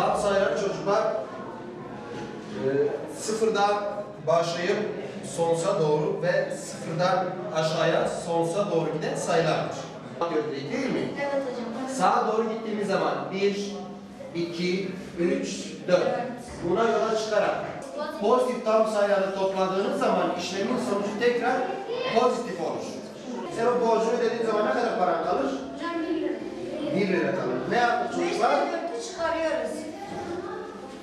tam sayılar çocuklar e, sıfırdan başlayıp sonsuza doğru ve sıfırdan aşağıya sonsuza doğru giden sayılardır. Gördük değil mi? Evet hocam. Sağa doğru gittiğimiz zaman 1, 2, 3, 4. Buna yola çıkarak pozitif tam sayıları topladığınız zaman işlemin sonucu tekrar pozitif olur. Sen o borcunu ödediğin zaman ne kadar paran kalır? Hocam bir lira. 1 lira kalır. Ne yaptık çocuklar? 5'te 4'ü çıkarıyoruz.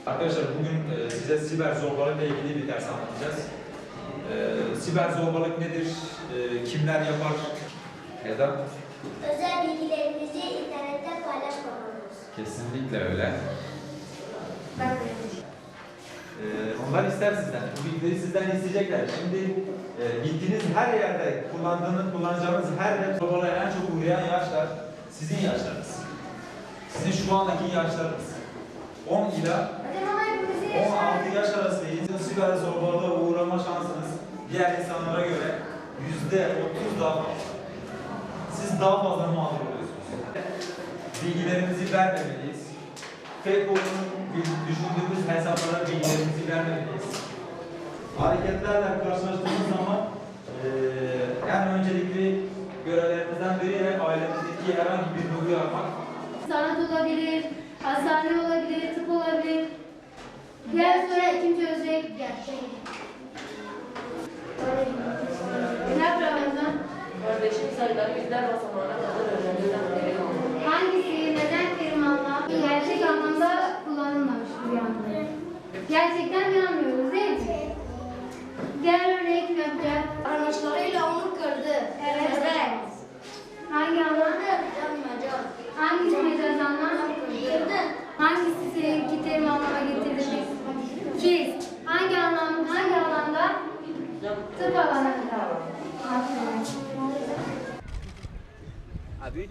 Arkadaşlar bugün e, size siber zorbalıkla ilgili bir ders anlatacağız. E, siber zorbalık nedir? E, kimler yapar? Eda? Özel bilgilerimizi internette paylaşmamalıyız. Kesinlikle öyle. Ben de. E, onlar ister sizden. Bu bilgileri sizden isteyecekler. Şimdi e, gittiğiniz her yerde kullandığınız, kullanacağınız her yer zorbalığa en çok uğrayan yaşlar sizin yaşlarınız. Sizin şu andaki yaşlarınız. 10 ila Hocam ama hepimizi 16 yaş arası siber zorbalığa uğrama şansınız diğer insanlara göre yüzde 30 daha fazla. Siz daha fazla mağdur oluyorsunuz. Bilgilerimizi vermemeliyiz. Bil- düşündüğümüz hesaplara bilgilerimizi vermemeliyiz. Hareketlerle karşılaştığımız zaman eee en öncelikli görevlerimizden biri ailemizdeki herhangi bir ruhu yapmak. Sanat olabilir, hastane olabilir, tıp olabilir. Diğer soru kim çözecek? Ne yapacağım Ramazan? Kardeşim sayıları yüzler basamağına kadar öğrenmeden beri oldu. Hangisi neden firmanla gerçek anlamda kullanılmamış bu yandı? Gerçekten Ah, viu?